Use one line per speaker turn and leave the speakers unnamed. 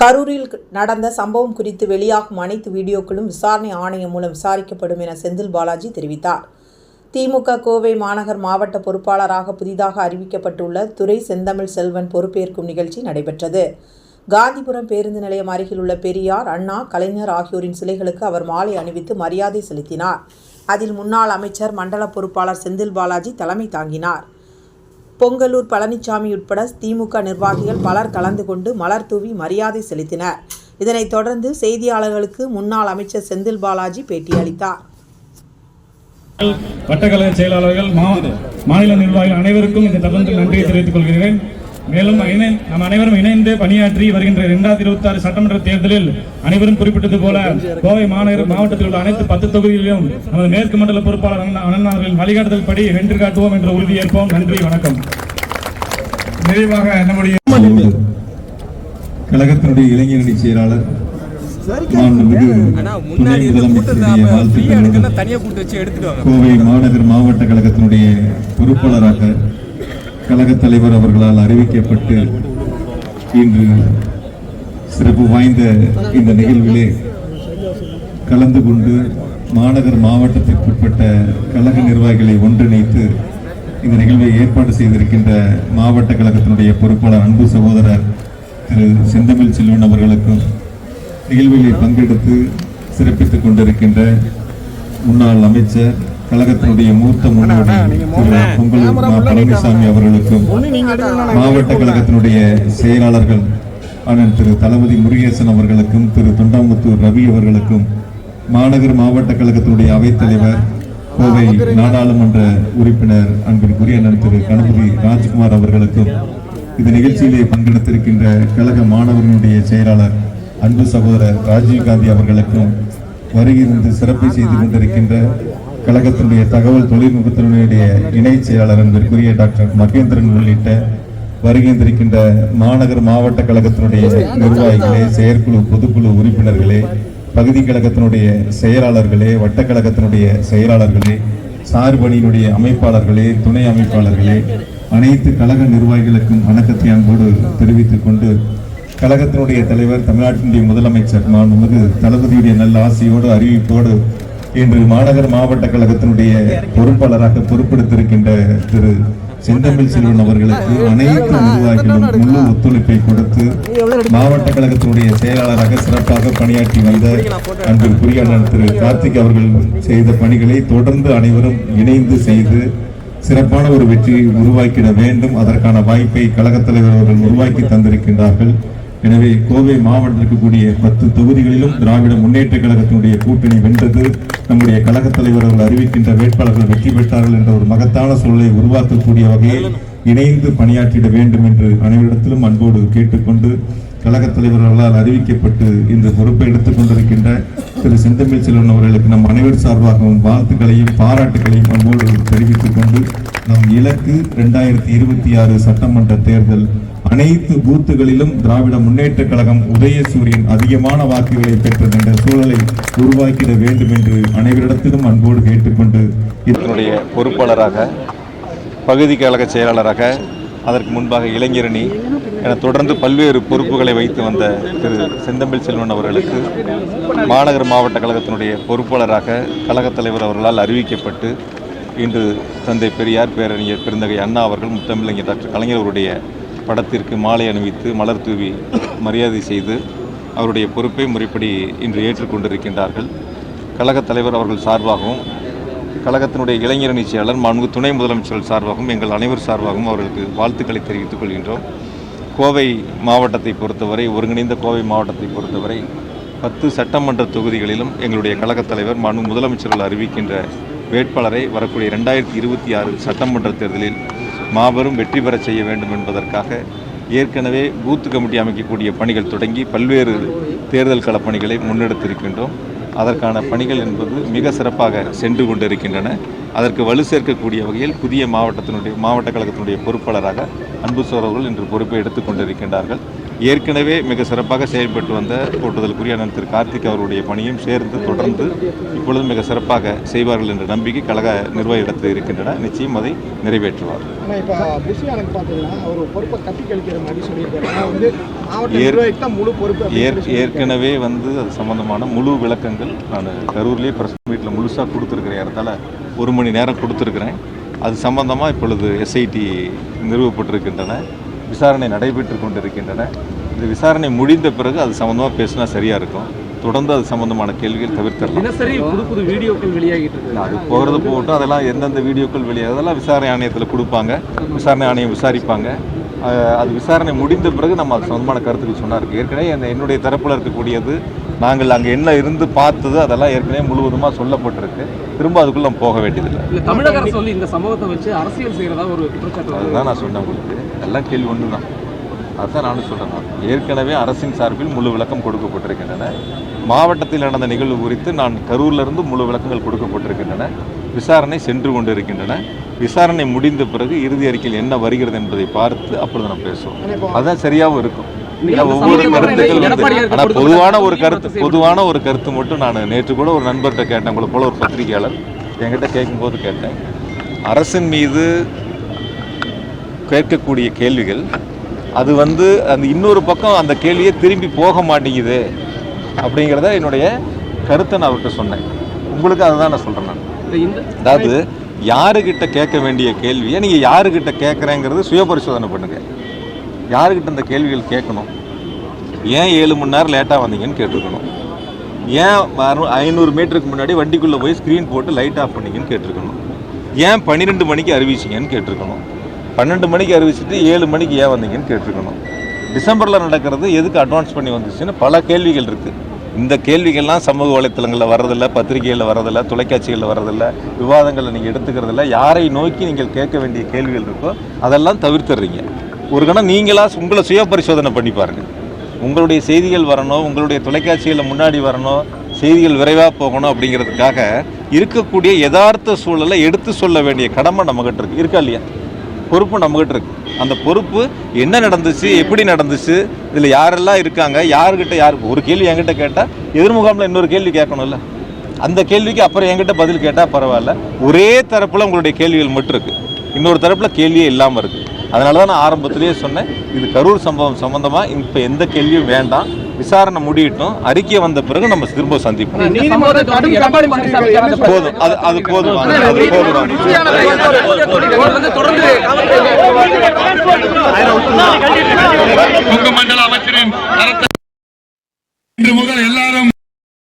கரூரில் நடந்த சம்பவம் குறித்து வெளியாகும் அனைத்து வீடியோக்களும் விசாரணை ஆணையம் மூலம் விசாரிக்கப்படும் என செந்தில் பாலாஜி தெரிவித்தார். திமுக கோவை மாநகர் மாவட்ட பொறுப்பாளராக புதிதாக அறிவிக்கப்பட்டுள்ள துறை செந்தமிழ் செல்வன் பொறுப்பேற்கும் நிகழ்ச்சி நடைபெற்றது. காந்திபுரம் பேருந்து நிலையம் அருகில் உள்ள பெரியார் அண்ணா கலைஞர் ஆகியோரின் சிலைகளுக்கு அவர் மாலை அணிவித்து மரியாதை செலுத்தினார். அதில் முன்னாள் அமைச்சர் மண்டல பொறுப்பாளர் செந்தில் பாலாஜி தலைமை தாங்கினார். பொங்கலூர் பழனிசாமி உட்பட திமுக நிர்வாகிகள் பலர் கலந்து கொண்டு மலர் தூவி மரியாதை செலுத்தினர். இதனைத் தொடர்ந்து செய்தியாளர்களுக்கு முன்னாள் அமைச்சர் செந்தில் பாலாஜி பேட்டியளித்தார்
வட்டக்கழக செயலாளர்கள் மாநில நிர்வாகிகள் அனைவருக்கும் இந்த தருணத்தில் நன்றியை தெரிவித்துக் கொள்கிறேன். மேலும் இணை- நாம் அனைவரும் இணைந்து பணியாற்றி வருகின்ற இரண்டாயிரத்தி இருபத்தி ஆறு சட்டமன்ற தேர்தலில் அனைவரும் குறிப்பிட்டது போல கோவை மாநகர் மாவட்டத்தில் உள்ள அனைத்து பத்து தொகுதிகளிலும் நமது மேற்கு மண்டல பொறுப்பாளர் அண்ணா அண்ணா அவர்களின் வழிகாட்டுதல் படி வென்று காட்டுவோம் என்ற உறுதியேற்போம் நன்றி வணக்கம்.
நிறைவாக நம்முடைய கழகத்தினுடைய இளைஞரணி செயலாளர் கோவை மாநகர் மாவட்ட கழகத்தினுடைய பொறுப்பாளராக கழகத் தலைவர் அவர்களால் அறிவிக்கப்பட்டு இன்று சிறப்பு வாய்ந்த இந்த நிகழ்விலே கலந்து கொண்டு மாநகர் மாவட்டத்திற்குட்பட்ட கழக நிர்வாகிகளை ஒன்றிணைத்து இந்த நிகழ்வை ஏற்பாடு செய்திருக்கின்ற மாவட்ட கழகத்தினுடைய பொறுப்பாளர் அன்பு சகோதரர் திரு செந்தமிழ் செல்வன் அவர்களுக்கும் நிகழ்வுகளை பங்கெடுத்து சிறப்பித்துக் கொண்டிருக்கின்ற முன்னாள் அமைச்சர் கழகத்தினுடைய மூத்த முன்னோடி திரு பொங்கலூர். பழனிசாமி அவர்களுக்கும் மாவட்ட கழகத்தினுடைய செயலாளர்கள் அண்ணன் திரு தளபதி முருகேசன் அவர்களுக்கும் திரு தொண்டாமுத்தூர் ரவி அவர்களுக்கும் மாநகர் மாவட்ட கழகத்தினுடைய அவைத்தலைவர் கோவை நாடாளுமன்ற உறுப்பினர் அன்பிற்குரிய அண்ணன் திரு கணபதி ராஜ்குமார் அவர்களுக்கும் இந்த நிகழ்ச்சியிலே பங்கெடுத்திருக்கின்ற கழக மாணவர்களுடைய செயலாளர் அன்பு சகோதரர் ராஜீவ் காந்தி அவர்களுக்கும் வருகிருந்து சிறப்பை செய்து கொண்டிருக்கின்ற கழகத்தினுடைய தகவல் தொழில்நுட்பத்தினுடைய இணை செயலாளர் என்பதற்குரிய டாக்டர் மகேந்திரன் உள்ளிட்ட வருகின்றிருக்கின்ற மாநகர் மாவட்ட கழகத்தினுடைய நிர்வாகிகளே செயற்குழு பொதுக்குழு உறுப்பினர்களே பகுதி கழகத்தினுடைய செயலாளர்களே வட்ட கழகத்தினுடைய செயலாளர்களே சார்பணியினுடைய அமைப்பாளர்களே துணை அமைப்பாளர்களே அனைத்து கழக நிர்வாகிகளுக்கும் வணக்கத்தை அன்போடு தெரிவித்துக் கொண்டு கழகத்தினுடைய தலைவர் தமிழ்நாட்டினுடைய முதலமைச்சர் மாண்புமிகு தளபதியுடைய நல்ல ஆசையோடு அறிவிப்போடு இன்று மாநகர் மாவட்ட கழகத்தினுடைய பொறுப்பாளராக பொறுப்பெடுத்திருக்கின்ற திரு செந்தமிழ் செல்வன் அவர்களுக்கு அனைத்து நிர்வாகிகளும் முழு ஒத்துழைப்பை கொடுத்து மாவட்ட கழகத்தினுடைய செயலாளராக சிறப்பாக பணியாற்றி வந்த அன்பிற்குரிய அண்ணன் திரு கார்த்திக் அவர்கள் செய்த பணிகளை தொடர்ந்து அனைவரும் இணைந்து செய்து சிறப்பான ஒரு வெற்றியை உருவாக்கிட வேண்டும். அதற்கான வாய்ப்பை கழகத் தலைவர் அவர்கள் உருவாக்கி தந்திருக்கின்றார்கள். எனவே கோவை மாவட்டத்திற்கு கூடிய பத்து தொகுதிகளிலும் திராவிட முன்னேற்ற கழகத்தினுடைய கூட்டணி வென்றது. நம்முடைய கழகத் தலைவர் அவர்கள் அறிவிக்கின்ற வேட்பாளர்கள் வெற்றி பெற்றார்கள் என்ற ஒரு மகத்தான சூழலை உருவாக்கக்கூடிய வகையில் இணைந்து பணியாற்றிட வேண்டும் என்று அனைவரிடத்திலும் அன்போடு கேட்டுக்கொண்டு கழகத் தலைவர்களால் அறிவிக்கப்பட்டு இந்த பொறுப்பை எடுத்துக் கொண்டிருக்கின்ற திரு செந்தமிழ் செல்வன் அவர்களுக்கு நம் அனைவர் சார்பாகவும் வாழ்த்துக்களையும் பாராட்டுகளையும் அன்போடு தெரிவித்துக் கொண்டு நம் இலக்கு இரண்டாயிரத்தி இருபத்தி ஆறு சட்டமன்ற தேர்தல் அனைத்து பூத்துகளிலும் திராவிட முன்னேற்ற கழகம் உதயசூரியன் அதிகமான வாக்குகளை பெற்றது என்ற சூழலை உருவாக்கிட வேண்டும் என்று அனைவரிடத்திலும் அன்போடு கேட்டுக்கொண்டு
இதனுடைய பொறுப்பாளராக பகுதி கழக செயலாளராக அதற்கு முன்பாக இளைஞரணி என தொடர்ந்து பல்வேறு பொறுப்புகளை வைத்து வந்த திரு செந்தமிழ் செல்வன் அவர்களுக்கு மாநகர் மாவட்ட கழகத்தினுடைய பொறுப்பாளராக கழகத் தலைவர் அவர்களால் அறிவிக்கப்பட்டு இன்று தந்தை பெரியார் பேரறிஞர் பெருந்தகை அண்ணா அவர்கள் முத்தமிழறிஞர் டாக்டர் கலைஞர் அவருடைய படத்திற்கு மாலை அணிவித்து மலர் தூவி மரியாதை செய்து அவருடைய பொறுப்பை முறைப்படி இன்று ஏற்றுக்கொண்டிருக்கின்றார்கள். கழகத் தலைவர் அவர்கள் சார்பாகவும் கழகத்தினுடைய இளைஞரணி செயலர் மாண்பு துணை முதலமைச்சர்கள் சார்பாகவும் எங்கள் அனைவர் சார்பாகவும் அவர்களுக்கு வாழ்த்துக்களை தெரிவித்துக் கொள்கின்றோம். கோவை மாவட்டத்தை பொறுத்தவரை ஒருங்கிணைந்த கோவை மாவட்டத்தை பொறுத்தவரை பத்து சட்டமன்ற தொகுதிகளிலும் எங்களுடைய கழகத் தலைவர் மாண்பு முதலமைச்சர்கள் அறிவிக்கின்ற வேட்பாளரை வரக்கூடிய ரெண்டாயிரத்தி இருபத்தி ஆறு சட்டமன்ற தேர்தலில் மாபெரும் வெற்றி பெறச் செய்ய வேண்டும் என்பதற்காக ஏற்கனவே பூத் கமிட்டி அமைக்கக்கூடிய பணிகள் தொடங்கி பல்வேறு தேர்தல் களப்பணிகளை முன்னெடுத்திருக்கின்றோம். அதற்கான பணிகள் என்பது மிக சிறப்பாக சென்று கொண்டிருக்கின்றன. அதற்கு வலு சேர்க்கக்கூடிய வகையில் புதிய மாவட்டத்தினுடைய மாவட்ட கழகத்தினுடைய பொறுப்பாளராக அன்பு சோழர்கள் இன்று பொறுப்பை எடுத்துக் கொண்டிருக்கின்றார்கள்.
ஏற்கனவே மிக சிறப்பாக செயல்பட்டு வந்த போட்டுதலுக்குரிய அண்ணன் திரு கார்த்திக் அவருடைய பணியும் சேர்ந்து தொடர்ந்து இப்பொழுது மிக சிறப்பாக செய்வார்கள் என்ற நம்பிக்கை கழக நிர்வாகிடத்தில் இருக்கின்றன. நிச்சயம் அதை நிறைவேற்றுவார். ஏற்கனவே வந்து அது சம்பந்தமான முழு விளக்கங்கள் நான் கரூர்லேயே பிரஸ் மீட்டில் முழுசாக கொடுத்துருக்கிறேன் இடத்துல ஒரு மணி நேரம் கொடுத்துருக்குறேன். அது சம்பந்தமாக இப்பொழுது எஸ்ஐடி நிறுவப்பட்டிருக்கின்றன. விசாரணை நடைபெற்று கொண்டிருக்கின்றன. இந்த விசாரணை முடிந்த பிறகு அது சம்பந்தமாக பேசினா சரியாக இருக்கும். தொடர்ந்து அது சம்பந்தமான கேள்விகள் தவிர்த்திடலாம்.
தினசரி புது புது வீடியோக்கள் வெளியாகிட்டு இருக்கு.
அது போகிறது போகட்டும் அதெல்லாம் எந்தெந்த வீடியோக்கள் வெளியாக அதெல்லாம் விசாரணை ஆணையத்தில் கொடுப்பாங்க. விசாரணை ஆணையம் விசாரிப்பாங்க. அது விசாரணை முடிந்த பிறகு நம்ம அது சொந்தமான கருத்துக்கள் சொன்னா இருக்கு ஏற்கனவே என்னுடைய தரப்பில் இருக்கக்கூடியது நாங்கள் அங்கே என்ன இருந்து பார்த்தது அதெல்லாம் ஏற்கனவே முழுவதுமாக சொல்லப்பட்டிருக்கு. திரும்ப அதுக்குள்ள நம்ம போக வேண்டியதில்லை.
தமிழக அரசு வந்து இந்த சம்பவத்தை வச்சு அரசியல் செய்யறதா ஒரு குற்றச்சாட்டு.
அதுதான் நான் சொன்னேன் உங்களுக்கு. எல்லாம் கேள்வி ஒன்று தான் அதுதான் நானும் சொல்கிறேன் நான் ஏற்கனவே அரசின் சார்பில் முழு விளக்கம் கொடுக்கப்பட்டிருக்கின்றன. மாவட்டத்தில் நடந்த நிகழ்வு குறித்து நான் கரூர்லேருந்து முழு விளக்கங்கள் கொடுக்கப்பட்டிருக்கின்றன. விசாரணை சென்று கொண்டிருக்கின்றன. விசாரணை முடிந்த பிறகு இறுதி அறிக்கையில் என்ன வருகிறது என்பதை பார்த்து அப்பொழுது நம்ம பேசுவோம். அதுதான் சரியாகவும் இருக்கும். ஆனால் பொதுவான ஒரு கருத்து. பொதுவான ஒரு கருத்து மட்டும் நான் நேற்று கூட ஒரு நண்பர்கிட்ட கேட்டேன் உங்களை போல ஒரு பத்திரிகையாளர். என்கிட்ட கேட்கும்போது கேட்டேன் அரசின் மீது கேட்கக்கூடிய கேள்விகள் அது வந்து அந்த இன்னொரு பக்கம் அந்த கேள்வியே திரும்பி போக மாட்டேங்குது அப்படிங்கிறத என்னுடைய கருத்தை நான் அவர்கிட்ட சொன்னேன். உங்களுக்கு அதுதான் நான் சொல்கிறேன் நான். அதாவது யாருக்கிட்ட கேட்க வேண்டிய கேள்வியை நீங்கள் யாருக்கிட்ட கேட்குறேங்கிறது சுய பரிசோதனை பண்ணுங்க. யாருக்கிட்ட இந்த கேள்விகள் கேட்கணும்? ஏன் ஏழு மணி நேரம் லேட்டாக வந்தீங்கன்னு கேட்டிருக்கணும். ஏன் ஐநூறு மீட்டருக்கு முன்னாடி வண்டிக்குள்ளே போய் ஸ்க்ரீன் போட்டு லைட் ஆஃப் பண்ணிங்கன்னு கேட்டிருக்கணும். ஏன் பன்னிரெண்டு மணிக்கு அறிவிச்சிங்கன்னு கேட்டிருக்கணும். பன்னெண்டு மணிக்கு அறிவிச்சிட்டு ஏழு மணிக்கு ஏன் வந்தீங்கன்னு கேட்டிருக்கணும். டிசம்பரில் நடக்கிறது எதுக்கு அட்வான்ஸ் பண்ணி வந்துச்சுன்னு பல கேள்விகள் இருக்குது இந்த கேள்விகள்லாம் சமூக வலைத்தளங்களில் வர்றதில்ல பத்திரிகைகளில் வர்றதில்ல தொலைக்காட்சிகளில் வர்றதில்ல விவாதங்களில் நீங்கள் எடுத்துக்கிறதில்ல. யாரை நோக்கி நீங்கள் கேட்க வேண்டிய கேள்விகள் இருக்கோ அதெல்லாம் தவிர்த்துடுறீங்க. ஒரு கணம் நீங்களாக உங்களை சுய பரிசோதனை பண்ணி பாருங்கள் உங்களுடைய செய்திகள் வரணும் உங்களுடைய தொலைக்காட்சிகளில் முன்னாடி வரணும் செய்திகள் விரைவாக போகணும் அப்படிங்கிறதுக்காக இருக்கக்கூடிய யதார்த்த சூழலை எடுத்து சொல்ல வேண்டிய கடமை நம்மகிட்ட இருக்கு. இருக்கா இல்லையா? பொறுப்பு நம்மகிட்ட இருக்கு. அந்த பொறுப்பு என்ன நடந்துச்சு எப்படி நடந்துச்சு இதில் யாரெல்லாம் இருக்காங்க யாருக்கிட்ட யாருக்கு ஒரு கேள்வி என்கிட்ட கேட்டால் எதிர்முகாமில் இன்னொரு கேள்வி கேட்கணும்ல. அந்த கேள்விக்கு அப்புறம் என்கிட்ட பதில் கேட்டால் பரவாயில்ல. ஒரே தரப்பில் உங்களுடைய கேள்விகள் மட்டும் இருக்குது இன்னொரு தரப்பில் கேள்வியே இல்லாமல் இருக்குது அதனால தான் நான் ஆரம்பத்திலேயே சொன்னேன் இது கரூர் சம்பவம் சம்பந்தமாக இப்போ எந்த கேள்வியும் வேண்டாம் விசாரணை முடியட்டும் அறிக்கை வந்த பிறகு நம்ம திரும்ப சந்திப்போம் போதும் அது அது போதும் அது போதும்
மண்டல அமைச்சரின் இன்று முதல் எல்லாரும்